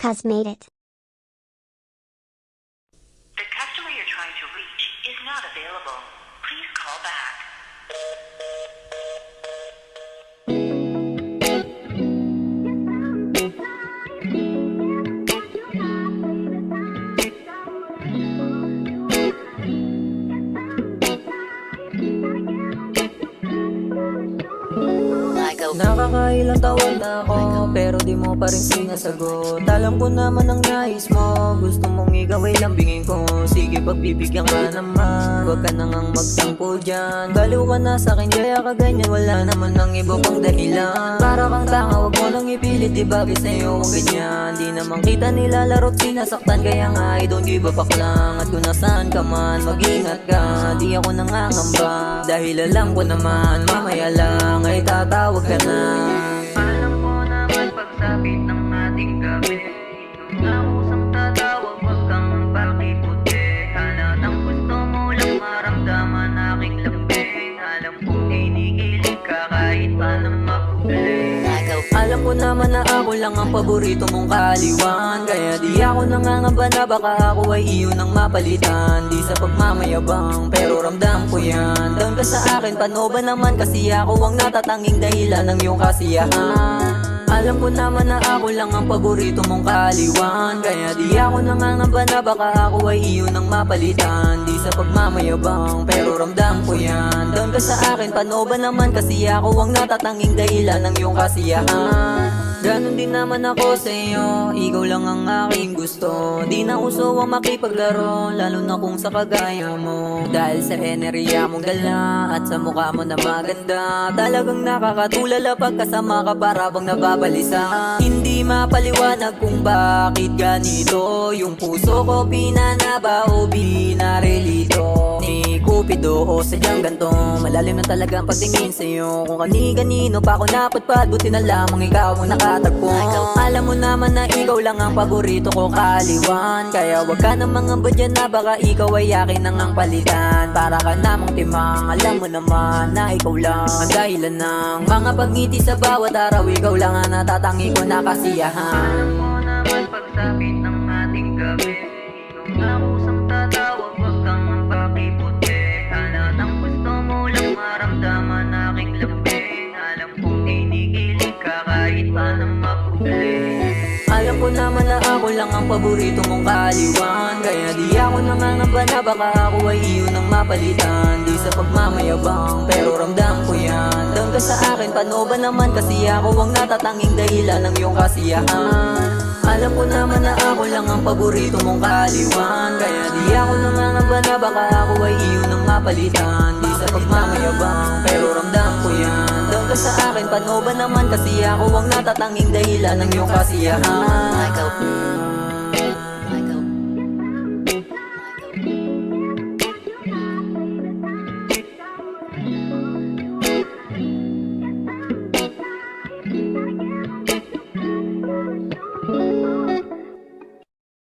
Cuz made it. The customer you're trying to reach is not available. Please call back. Nakakailang taon na ako Pero di mo pa rin sinasagot. Alam ko naman ang nais mo. Gusto mong ikaw ay lambingin ko. Sige pagbibigyan ka naman. Huwag ka nang ang magtampo dyan. Baliw ka na sa akin kaya ka ganyan. Wala naman ang iba pang dahilan. Para kang tanga Huwag mo nang ipilit. Di bagay sa'yo ang ganyan? Di naman kita nilalaro't sinasaktan. Kaya nga I don't give a fuck lang. At kung nasaan ka man Mag-ingat ka. Di ako nangangamba. Dahil alam ko naman Mamaya lang ay tatawag ka na. Alam ko naman pagsapit ng ating gabi naman na ako lang ang paborito mong kaliwan. Kaya di ako nangangamba na baka ako ay iyo nang mapalitan. Di sa pagmamayabang pero ramdam ko yan. Doon ka sa akin, paano ba naman kasi ako ang natatanging dahilan ng iyong kasiyahan? Alam ko naman na ako lang ang paborito mong kaliwan. Kaya di ako nangangamba na baka ako ay iyo nang mapalitan. Di sa pagmamayabang pero ramdam ko yan. Doon ka sa akin, paano ba naman kasi ako ang natatanging dahilan ng iyong kasiyahan Ganon din naman ako sa iyo Ikaw lang ang aking gusto. Di na uso ang makipaglaro Lalo na kung sa kagaya mo. Dahil sa enerhiya mong dala At sa mukha mo na maganda Talagang nakakatulala Pagkasama ka para bang nababalisa. Hindi mapaliwanag kung bakit ganito Yung puso ko pinanaba o binarelito. Ni Cupido o sadyang ganto. Malalim na talaga ang pagtingin sa'yo. Kung kani-kanino pa ako napadpad Buti na lamang ikaw ang nakatagpo. Alam mo naman na ikaw lang ang paborito ko kaliwan. Kaya wag ka namang ang dyan na baka ikaw ay akin nang ang palitan. Para ka namang timang Alam mo naman na ikaw lang ang dahilan ng Mga pagngiti sa bawat araw. Ikaw lang ang natatangi ko na kasiyahan. Alam mo naman pagsapit ng ating gabi ako lang ang paborito mong kaliwan Kaya di ako nangangamba na baka ako ay iyo nang mapalitan. Di sa pagmamayabang pero ramdam ko yan. Doon ka sa akin, paano ba naman kasi ako ang natatanging dahilan ng iyong kasiyahan? Alam ko naman na ako lang ang paborito mong kaliwan Kaya di ako nangangamba na baka ako ay iyo nang mapalitan. Di sa pagmamayabang pero ramdam ko yan ka sa akin? Paano ba naman kasi ako ang natatanging dahilan ng iyong kasiyahan? Michael. Michael.